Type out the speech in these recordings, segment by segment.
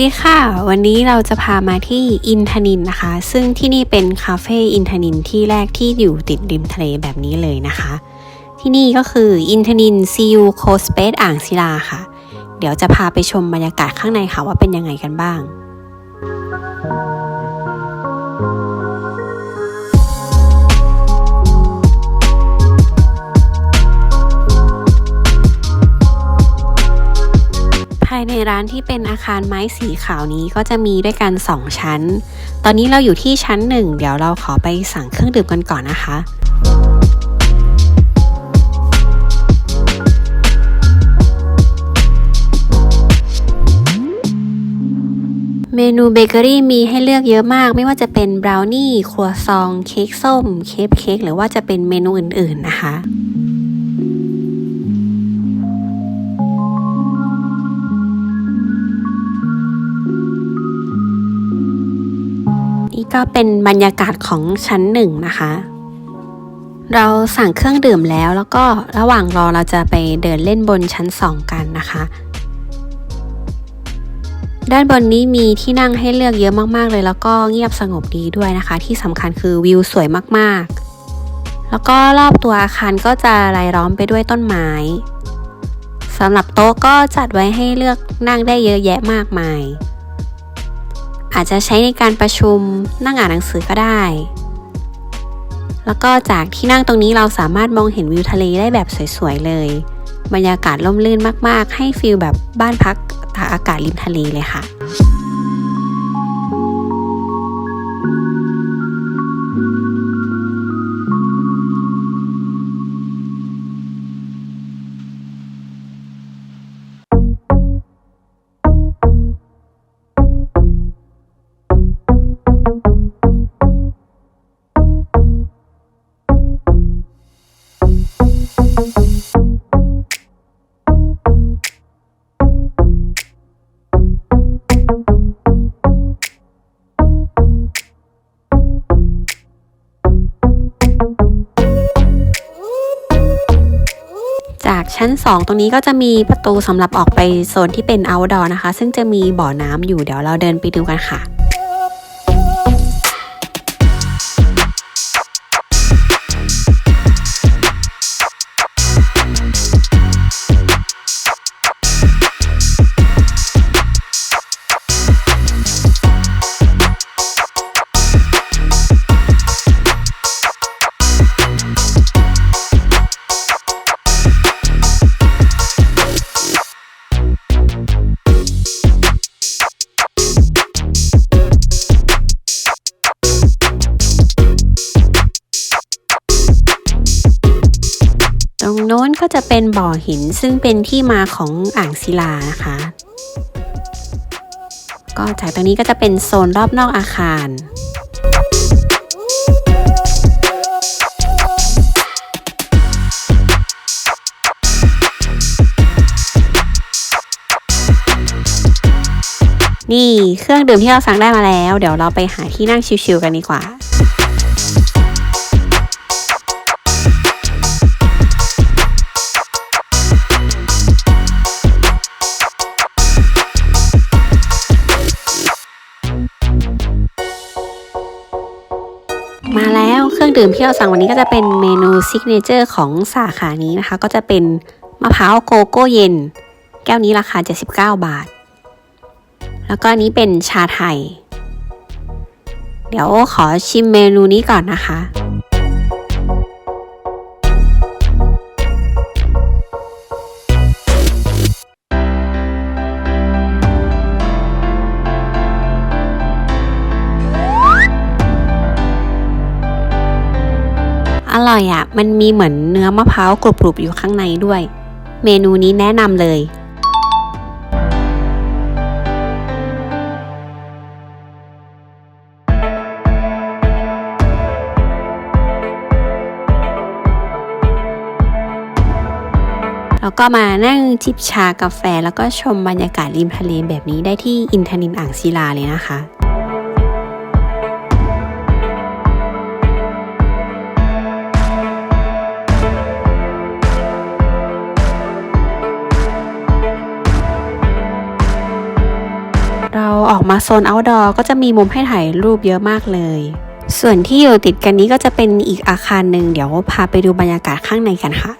ดีค่ะ วันนี้เราจะพามาที่อินทนินนะคะ ซึ่งที่นี่เป็นคาเฟ่อินทนินที่แรกที่อยู่ติดริมทะเลแบบนี้เลยนะคะ ที่นี่ก็คืออินทนินซีอูโคสเปซอ่างศิลาค่ะ เดี๋ยวจะพาไปชมบรรยากาศข้างในค่ะว่าเป็นยังไงกันบ้างายในร้านที่เป็นอาคารไม้สีขาวนี้ก็จะมีด้วยกัน 2 ชั้น ตอนนี้เราอยู่ที่ชั้น 1 เดี๋ยวเราขอไปสั่งเครื่องดื่มกันก่อนนะคะเมนูเบเกอรี่มีให้เลือกเยอะมาก ไม่ว่าจะเป็นบราวนี่ครัวซอง เค้กส้ม เค้กเค้กหรือว่าจะเป็นเมนูอื่นๆนะคะ ก็เป็นบรรยากาศของชั้นหนึ่งนะคะ เราสั่งเครื่องดื่มแล้วแล้วก็ระหว่างรอเราจะไปเดินเล่นบนชั้นสองกันนะคะ ด้านบนนี้มีที่นั่งให้เลือกเยอะมากๆเลย แล้วก็เงียบสงบดีด้วยนะคะ ที่สำคัญคือวิวสวยมากๆ แล้วก็รอบตัวอาคารก็จะรายล้อมไปด้วยต้นไม้สำหรับโต๊ะก็จัดไว้ให้เลือกนั่งได้เยอะแยะมากมาย อาจจะใช้ในการประชุมนั่งอ่านหนังสือก็ได้ แล้วก็จากที่นั่งตรงนี้เราสามารถมองเห็นวิวทะเลได้แบบสวยๆเลย บรรยากาศร่มรื่นมากๆ ให้ฟีลแบบบ้านพักตากอากาศริมทะเลเลยค่ะ ชั้น 2 ตรงนี้ก็จะมีประตูสำหรับออกไปโซนที่เป็น outdoor นะคะ ซึ่งจะมีบ่อน้ำอยู่เดี๋ยวเราเดินไปดูกันค่ะ บ่อหินซึ่งเป็นที่มาของอ่างศิลานะคะ ก็จากตรงนี้ก็จะเป็นโซนรอบนอกอาคารนี่เครื่องดื่มที่เราสั่งได้มาแล้ว เดี๋ยวเราไปหาที่นั่งชิลๆกันดีกว่า มาแล้วเครื่องดื่มที่เราสั่งวันนี้ก็จะเป็นเมนูซิกเนเจอร์ของสาขานี้นะคะ ก็จะเป็นมะพร้าวโกโก้เย็น แก้วนี้ราคา 79 บาท แล้วก็อันนี้เป็นชาไทย เดี๋ยวขอชิมเมนูนี้ก่อนนะคะ ร่อยอะ่ะ มันมีเหมือนเนื้อมะพร้าวกรุบๆอยู่ข้างในด้วย เมนูนี้แนะนำเลยแล้วก็มานั่งจิบชากาแฟแล้วก็ชมบรรยากาศริมทะเลแบบนี้ได้ที่อินทนินอ่างศิลาเลยนะคะ เราออกมาโซน outdoor ก็จะมีมุมให้ถ่ายรูปเยอะมากเลย ส่วนที่อยู่ติดกันนี้ก็จะเป็นอีกอาคารหนึ่งเดี๋ยวพาไปดูบรรยากาศข้างในกันค่ะ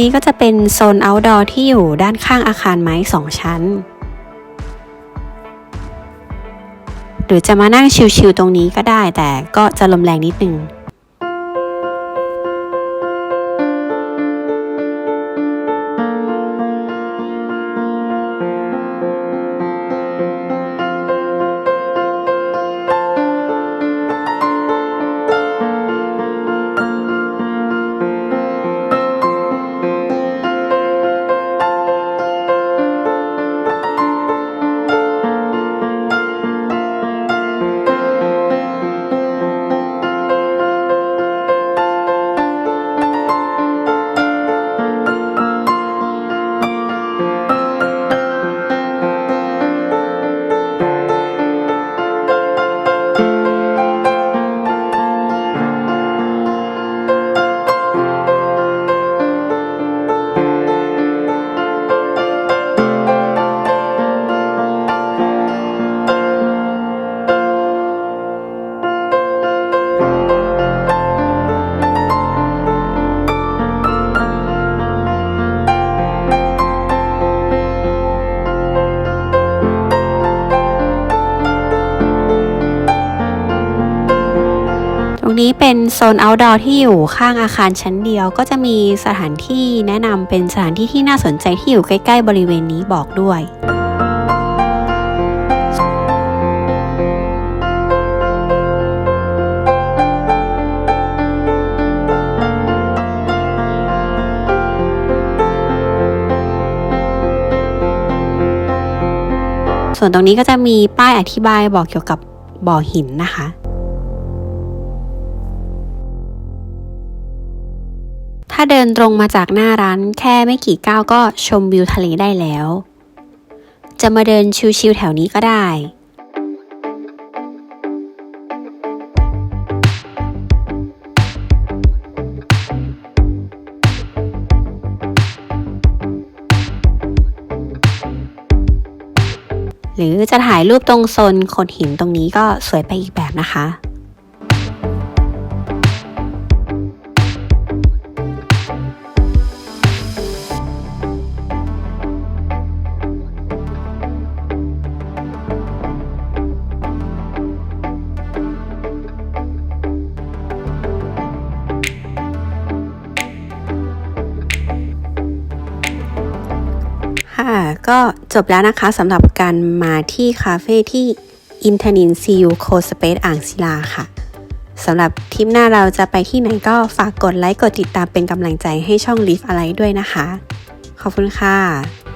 นี้ก็จะเป็นโซน outdoor ที่อยู่ด้านข้างอาคารไม้สองชั้น หรือจะมานั่งชิลๆตรงนี้ก็ได้แต่ก็จะลมแรงนิดนึง รงนี้เป็นโซน outdoor ที่อยู่ข้างอาคารชั้นเดียว ก็จะมีสถานที่แนะนำเป็นสถานที่ที่น่าสนใจที่อยู่ใกล้ ๆ บริเวณนี้บอกด้วยส่วนตรงนี้ก็จะมีป้ายอธิบายบอกเกี่ยวกับบ่อหินนะคะ ถ้าเดินตรงมาจากหน้าร้านแค่ไม่กี่ก้าวก็ชมวิวทะเลได้แล้ว จะมาเดินชิลๆแถวนี้ก็ได้หรือจะถ่ายรูปตรงโซนโขดหินตรงนี้ก็สวยไปอีกแบบนะคะ ก็จบแล้วนะคะสำหรับการมาที่คาเฟ่ที่อินทนินซีอูโคสเปซอ่างศิลาค่ะสำหรับทริปหน้าเราจะไปที่ไหนก็ฝากกดไลค์กดติดตามเป็นกำลังใจให้ช่อง l i ฟ t อะไรด้วยนะคะ ขอบคุณค่ะ